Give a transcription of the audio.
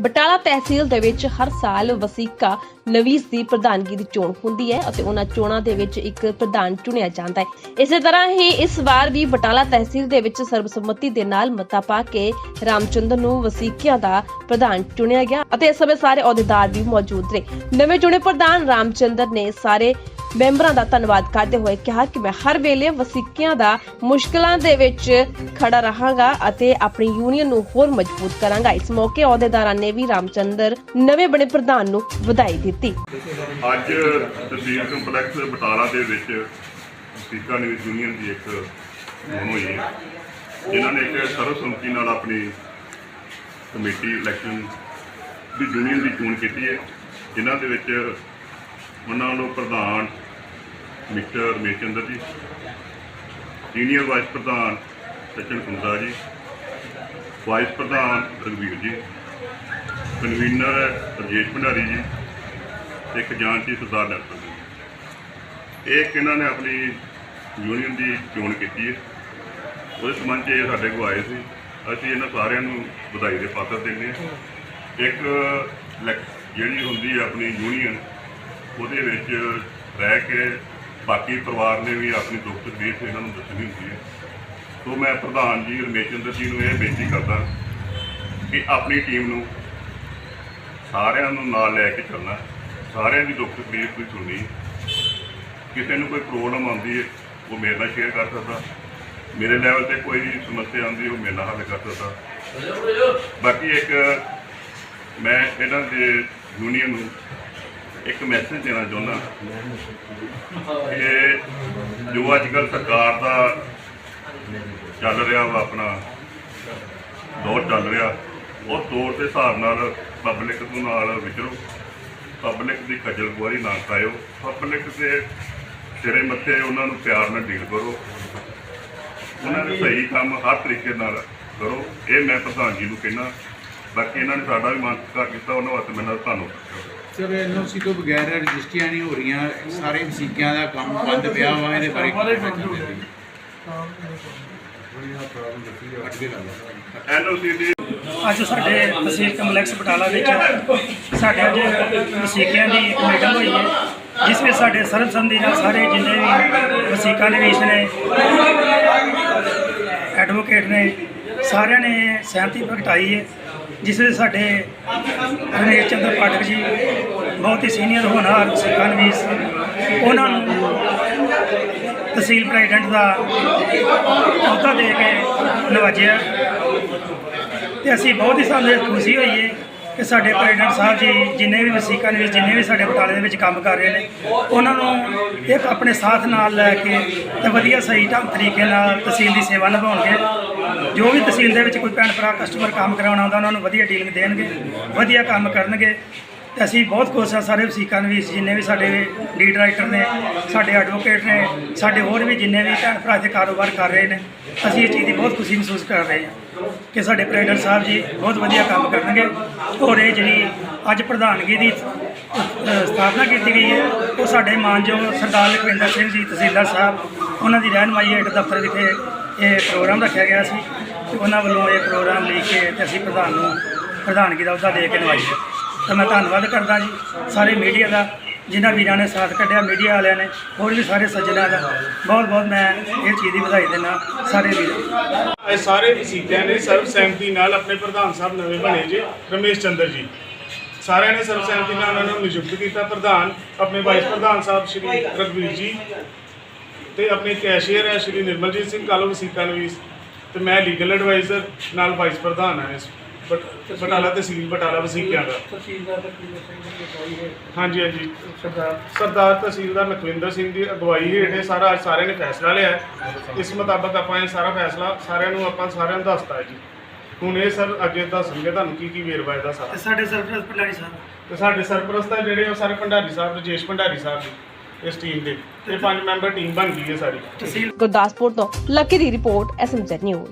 ਬਟਾਲਾ ਤਹਿਸੀਲ ਦੇ ਵਿੱਚ ਹਰ ਸਾਲ ਵਸੀਕਾ ਨਵੀਸ ਦੀ ਪ੍ਰਧਾਨਗੀ ਦੀ ਚੋਣ ਹੁੰਦੀ ਹੈ ਅਤੇ ਉਹਨਾਂ ਚੋਣਾਂ ਦੇ ਵਿੱਚ ਇੱਕ ਪ੍ਰਧਾਨ ਚੁਣਿਆ ਜਾਂਦਾ ਹੈ। ਇਸੇ ਤਰ੍ਹਾਂ ਹੀ ਇਸ ਵਾਰ ਵੀ ਬਟਾਲਾ ਤਹਿਸੀਲ ਦੇ ਵਿੱਚ ਸਰਬਸੰਮਤੀ ਦੇ ਨਾਲ ਮਤਾ ਪਾ ਕੇ ਰਾਮਚੰਦਰ ਨੂੰ ਵਸੀਕਿਆਂ ਦਾ ਪ੍ਰਧਾਨ ਚੁਣਿਆ ਗਿਆ ਅਤੇ ਇਸ ਸਮੇਂ ਸਾਰੇ ਅਹੁਦੇਦਾਰ ਵੀ ਮੌਜੂਦ ਰਹੇ ਨਵੇਂ ਚੁਣੇ ਪ੍ਰਧਾਨ ਰਾਮਚੰਦਰ ਨੇ ਸਾਰੇ ਮੈਂਬਰਾਂ ਦਾ ਧੰਨਵਾਦ ਕਰਦੇ ਹੋਏ ਕਿਹਾ ਕਿ ਮੈਂ ਹਰ ਵੇਲੇ ਵਸੀਕਿਆਂ ਦਾ ਮੁਸ਼ਕਲਾਂ ਦੇ ਵਿੱਚ ਖੜਾ ਰਹਾਂਗਾ ਅਤੇ ਆਪਣੀ ਯੂਨੀਅਨ ਨੂੰ ਹੋਰ ਮਜ਼ਬੂਤ ਕਰਾਂਗਾ। ਇਸ ਮੌਕੇ ਅਹੁਦੇਦਾਰਾਂ ਨੇ ਵੀ ਰਾਮਚੰਦਰ ਨਵੇਂ ਬਣੇ ਪ੍ਰਧਾਨ ਨੂੰ ਵਧਾਈ ਦਿੱਤੀ। ਅੱਜ ਤਹਿਸੀਲ ਕੰਪਲੈਕਸ ਬਟਾਲਾ ਦੇ ਵਿੱਚ ਸਪੀਕਰ ਨਿਊਜ਼ ਯੂਨੀਅਨ ਦੀ ਇੱਕ ਚੋਣ ਹੋਈ ਹੈ, ਜਿਨ੍ਹਾਂ ਨੇ ਇੱਕ ਸਰਵਸੰਮਤੀ ਨਾਲ ਆਪਣੀ ਕਮੇਟੀ ਇਲੈਕਸ਼ਨ ਦੀ ਯੂਨੀਅਨ ਦੀ ਚੋਣ ਕੀਤੀ ਹੈ। ਜਿਨ੍ਹਾਂ ਦੇ ਵਿੱਚ ਉਹਨਾਂ ਵੱਲੋਂ ਪ੍ਰਧਾਨ ਮਿਸਟਰ ਰਮੇਸ਼ ਚੰਦਰ ਜੀ, ਸੀਨੀਅਰ ਵਾਈਸ ਪ੍ਰਧਾਨ ਸਚਨ ਕੁੰਦਾ ਜੀ, ਵਾਈਸ ਪ੍ਰਧਾਨ ਰਘਵੀਰ ਜੀ, ਕਨਵੀਨਰ ਰਜੇਸ਼ ਭੰਡਾਰੀ ਜੀ ਤੇ ਖਜ਼ਾਨਚੀ ਸਰਦਾਰ ਨਰਸਨ ਜੀ। ਇਹ ਇੱਕ ਇਹਨਾਂ ਨੇ ਆਪਣੀ ਯੂਨੀਅਨ ਦੀ ਚੋਣ ਕੀਤੀ ਹੈ। ਉਹਦੇ ਸੰਬੰਧ 'ਚ ਇਹ ਸਾਡੇ ਕੋਲ ਆਏ ਸੀ। ਅਸੀਂ ਇਹਨਾਂ ਸਾਰਿਆਂ ਨੂੰ ਵਧਾਈ ਦੇ ਪਾਤਰ ਦਿੰਦੇ ਹਾਂ। ਇੱਕ ਇਲੈਕ- ਜਿਹੜੀ ਹੁੰਦੀ ਹੈ ਆਪਣੀ ਯੂਨੀਅਨ ਉਹਦੇ ਵਿੱਚ ਰਹਿ ਕੇ ਬਾਕੀ ਪਰਿਵਾਰ ਨੇ ਵੀ ਆਪਣੀ ਦੁੱਖ ਤਕਲੀਫ ਇਹਨਾਂ ਨੂੰ ਦੱਸਣੀ ਹੁੰਦੀ ਹੈ। ਸੋ ਮੈਂ ਪ੍ਰਧਾਨ ਜੀ ਰਮੇਸ਼ ਚੰਦਰ ਜੀ ਨੂੰ ਇਹ ਬੇਨਤੀ ਕਰਦਾ ਕਿ ਆਪਣੀ ਟੀਮ ਨੂੰ ਸਾਰਿਆਂ ਨੂੰ ਨਾਲ ਲੈ ਕੇ ਚੱਲਣਾ। ਸਾਰਿਆਂ ਦੀ ਦੁੱਖ ਤਕਲੀਫ ਵੀ ਸੁਣਨੀ। ਕਿਸੇ ਨੂੰ ਕੋਈ ਪ੍ਰੋਬਲਮ ਆਉਂਦੀ ਹੈ ਉਹ ਮੇਰੇ ਨਾਲ ਸ਼ੇਅਰ ਕਰ ਸਕਦਾ। ਮੇਰੇ ਲੈਵਲ ਤੇ ਕੋਈ ਸਮੱਸਿਆ ਆਉਂਦੀ ਉਹ ਮੇਰੇ ਨਾਲ ਹੱਲ ਕਰ ਸਕਦਾ। ਬਾਕੀ ਇੱਕ ਮੈਂ ਇਹਨਾਂ ਦੇ ਯੂਨੀਅਨ ਨੂੰ ਇੱਕ ਮੈਸੇਜ ਦੇਣਾ ਚਾਹੁੰਦਾ। ਕਿ ਜੋ ਅੱਜ ਕੱਲ੍ਹ ਸਰਕਾਰ ਦਾ ਚੱਲ ਰਿਹਾ ਵਾ ਆਪਣਾ ਦੌਰ ਚੱਲ ਰਿਹਾ ਉਹ ਦੌਰ ਦੇ ਹਿਸਾਬ ਨਾਲ ਪਬਲਿਕ ਦੇ ਨਾਲ ਵਿਚਰੋ। ਪਬਲਿਕ ਦੀ ਖੱਜਲ ਖੁਆਰੀ ਨਾ ਖਾਇਓ। ਪਬਲਿਕ ਦੇ ਸਿਰੇ ਮੱਥੇ ਉਹਨਾਂ ਨੂੰ ਪਿਆਰ ਨਾਲ ਡੀਲ ਕਰੋ। ਉਹਨਾਂ ਦੇ ਸਹੀ ਕੰਮ ਹਰ ਤਰੀਕੇ ਨਾਲ ਕਰੋ। ਇਹ ਮੈਂ ਪ੍ਰਧਾਨ ਜੀ ਨੂੰ ਕਹਿਣਾ। ਬਾਕੀ ਇਹਨਾਂ ਨੇ ਸਾਡਾ ਵੀ ਮਾਨ ਸਤਿਕਾਰ ਕੀਤਾ। ਉਹਨਾਂ ਵਾਸਤੇ ਮੈਂ ਧੰਨਵਾਦ ਸਰ ਐਨਓਸੀ ਤੋਂ ਬਗੈਰ ਰਜਿਸਟਰੀਆਂ ਨਹੀਂ ਹੋ ਰਹੀਆਂ। ਸਾਰੇ ਵਸੀਕਿਆਂ ਦਾ ਕੰਮ ਬੰਦ ਪਿਆ ਵਾ ਇਹਦੇ ਬਾਰੇ ਕੀ ਕਹਿਣਾ ਚਾਹੁੰਦੇ ਲਓ ਐਨਓਸੀ ਦੀ ਅੱਜ ਸਾਡੇ ਤਹਿਸੀਲ ਕੰਪਲੈਕਸ ਬਟਾਲਾ ਵਿੱਚ ਸਾਡੇ ਅੱਜ ਵਸੀਕਿਆਂ ਦੀ ਇੱਕ ਮੀਟਿੰਗ ਹੋਈ ਹੈ, ਜਿਸ ਵਿੱਚ ਸਾਡੇ ਸਰਬਸੰਮਤੀ ਨਾਲ ਸਾਰੇ ਜਿੰਨੇ ਵੀ ਵਸੀਕਾ ਨਿਵੇਸ਼ ਨੇ ਐਡਵੋਕੇਟ ਨੇ, ਸਾਰਿਆਂ ਨੇ ਸਹਿਮਤੀ ਪ੍ਰਗਟਾਈ ਹੈ, ਜਿਸ ਵਿੱਚ ਸਾਡੇ ਰਮੇਸ਼ ਚੰਦਰ ਪਾਠਕ ਜੀ, ਬਹੁਤ ਹੀ ਸੀਨੀਅਰ ਹੋਣਹਾਰ ਵਸੀਕਾ ਨਿਵੇਸ਼, ਉਹਨਾਂ ਨੂੰ ਤਹਿਸੀਲ ਪ੍ਰੈਜ਼ੀਡੈਂਟ ਦਾ ਅਹੁਦਾ ਦੇ ਕੇ ਨਵਾਜਿਆ। ਤੇ ਅਸੀਂ ਬਹੁਤ ਹੀ ਸਾਨੂੰ ਇਹ ਖੁਸ਼ੀ ਹੋਈ ਹੈ ਕਿ ਸਾਡੇ ਪ੍ਰੈਜ਼ੀਡੈਂਟ ਸਾਹਿਬ ਜੀ ਜਿੰਨੇ ਵੀ ਵਸੀਕਾਂ ਦੇ ਵਿੱਚ, ਜਿੰਨੇ ਵੀ ਸਾਡੇ ਬਟਾਲੇ ਦੇ ਵਿੱਚ ਕੰਮ ਕਰ ਰਹੇ ਨੇ, ਉਹਨਾਂ ਨੂੰ ਇੱਕ ਆਪਣੇ ਸਾਥ ਨਾਲ ਲੈ ਕੇ ਤੇ ਵਧੀਆ ਸਹੀ ਢੰਗ ਤਰੀਕੇ ਨਾਲ ਤਹਿਸੀਲ ਦੀ ਸੇਵਾ ਨਿਭਾਉਣਗੇ। ਜੋ ਵੀ ਤਹਿਸੀਲ ਦੇ ਵਿੱਚ ਕੋਈ ਭੈਣ ਭਰਾ ਕਸਟਮਰ ਕੰਮ ਕਰਾਉਣਾ ਆਉਂਦਾ ਉਹਨਾਂ ਨੂੰ ਵਧੀਆ ਡੀਲਿੰਗ ਦੇਣਗੇ, ਵਧੀਆ ਕੰਮ ਕਰਨਗੇ। ਤੇ ਅਸੀਂ ਬਹੁਤ ਖੁਸ਼ ਹਾਂ ਸਾਰੇ ਵਸੀਕਾਂ ਦੇ ਜਿੰਨੇ ਵੀ ਸਾਡੇ ਲੀਡ ਰਾਈਟਰ ਨੇ, ਸਾਡੇ ਐਡਵੋਕੇਟ ਨੇ, ਸਾਡੇ ਹੋਰ ਵੀ ਜਿੰਨੇ ਵੀ ਭੈਣ ਭਰਾ ਇੱਥੇ ਕਾਰੋਬਾਰ ਕਰ ਰਹੇ ਨੇ, ਅਸੀਂ ਇਸ ਚੀਜ਼ ਦੀ ਬਹੁਤ ਖੁਸ਼ੀ ਮਹਿਸੂਸ ਕਰ ਰਹੇ ਹਾਂ। ਕਿ ਸਾਡੇ ਪ੍ਰੈਜ਼ੀਡੈਂਟ ਸਾਹਿਬ ਜੀ ਬਹੁਤ ਵਧੀਆ ਕੰਮ ਕਰਨਗੇ ਔਰ ਇਹ ਜਿਹੜੀ ਅੱਜ ਪ੍ਰਧਾਨਗੀ ਦੀ ਅ, ਸਥਾਪਨਾ ਕੀਤੀ ਗਈ ਹੈ ਉਹ ਸਾਡੇ ਮਾਨਯੋਗ ਸਰਦਾਰ ਲਖਵਿੰਦਰ ਸਿੰਘ ਜੀ ਤਹਿਸੀਲਦਾਰ ਸਾਹਿਬ ਉਹਨਾਂ ਦੀ ਰਹਿਨਮਾਈ ਹੇਠ ਦਫ਼ਤਰ ਵਿਖੇ ਇਹ ਪ੍ਰੋਗਰਾਮ ਰੱਖਿਆ ਗਿਆ ਸੀ ਤੇ ਉਹਨਾਂ ਵੱਲੋਂ ਇਹ ਪ੍ਰੋਗਰਾਮ ਲੈ ਕੇ ਤੇ ਅਸੀਂ ਪ੍ਰਧਾਨ ਨੂੰ ਪ੍ਰਧਾਨਗੀ ਦਾ ਅਹੁਦਾ ਦੇ ਕੇ ਨਿਭਾਇਆ ਤਾਂ ਮੈਂ ਧੰਨਵਾਦ ਕਰਦਾ ਜੀ ਸਾਰੇ ਮੀਡੀਆ ਦਾ ਜਿਨ੍ਹਾਂ ਵੀਰਾਂ ਨੇ ਸਾਥ ਕੱਢਿਆ ਮੀਡੀਆ ਵਾਲਿਆਂ ਨੇ, ਹੋਰ ਵੀ ਸਾਰੇ ਸੱਜਣਾਂ ਦਾ। ਬਹੁਤ ਬਹੁਤ ਮੈਂ ਇਹ ਚੀਜ਼ ਦੀ ਵਧਾਈ ਦਿੰਦਾ ਸਾਰੇ ਵੀਰਾਂ ਇਹ ਸਾਰੇ ਵਸੀਕਿਆਂ ਨੇ ਸਰਬਸਹਿਮਤੀ ਨਾਲ ਆਪਣੇ ਪ੍ਰਧਾਨ ਸਾਹਿਬ ਨਵੇਂ ਬਣੇ ਜੀ, ਰਮੇਸ਼ ਚੰਦਰ ਜੀ। ਸਾਰਿਆਂ ਨੇ ਸਰਬਸਹਿਮਤੀ ਨਾਲ ਉਹਨਾਂ ਨੂੰ ਨਿਯੁਕਤ ਕੀਤਾ ਪ੍ਰਧਾਨ, ਆਪਣੇ ਵਾਈਸ ਪ੍ਰਧਾਨ ਸਾਹਿਬ ਸ਼੍ਰੀ ਰਘਵੀਰ ਜੀ ਤੇ ਆਪਣੇ ਕੈਸ਼ੀਅਰ ਹੈ ਸ਼੍ਰੀ ਨਿਰਮਲਜੀਤ ਸਿੰਘ ਕਾਲੋ ਵਸੀਕਾ ਨਵੀਸ ਤੇ ਮੈਂ ਲੀਗਲ ਐਡਵਾਈਜ਼ਰ ਨਾਲ ਵਾਈਸ ਪ੍ਰਧਾਨ ਹਾਂ ਇਸ ਬਟ- ਬਟਾਲਾ ਤਹਿਸੀਲ ਬਟਾਲਾ ਵਸੀਕਿਆਂ ਦਾ ਹਾਂਜੀ ਹਾਂਜੀ। ਸਰਦਾਰ। ਸਰਦਾਰ ਤਹਿਸੀਲਦਾਰ ਲਖਵਿੰਦਰ ਸਿੰਘ ਦੀ ਅਗਵਾਈ ਹੇਠ ਇਹ ਸਾਰਾ ਅੱਜ ਸਾਰਿਆਂ ਨੇ ਫੈਸਲਾ ਲਿਆ ਹੈ। ਇਸ ਮੁਤਾਬਕ ਆਪਾਂ ਇਹ ਸਾਰਾ ਫੈਸਲਾ ਸਾਰਿਆਂ ਨੂੰ ਆਪਾਂ ਸਾਰਿਆਂ ਨੂੰ ਦੱਸਤਾ ਹੈ ਜੀ। ਹੁਣ ਇਹ ਸਰ ਅੱਗੇ ਦੱਸਣਗੇ ਤੁਹਾਨੂੰ ਕੀ ਕੀ ਵੇਰਵਾ ਇਹਦਾ ਸਾਰਾ। ਤੇ ਸਾਡੇ ਸਰਪ੍ਰਸਤ ਭੰਡਾਰੀ ਸਾਹਿਬ। ਤੇ ਸਾਡੇ ਸਰਪ੍ਰਸਤ ਹੈ ਜਿਹੜੇ ਉਹ ਸਾਰੇ ਭੰਡਾਰੀ ਸਾਹਿਬ ਰਜੇਸ਼ ਭੰਡਾਰੀ ਸਾਹਿਬ ਜੀ ਇਸ ਟੀਮ ਦੇ। ਇਹ ਪੰਜ ਮੈਂਬਰ ਟੀਮ ਬਣ ਗਈ ਹੈ ਸਾਰੀ। ਤਹਿਸੀਲ ਗੁਰਦਾਸਪੁਰ ਤੋਂ ਲੱਕੀ ਦੀ ਰਿਪੋਰਟ ਐਸਐਮਜ਼ੈਡ ਨਿਊਜ਼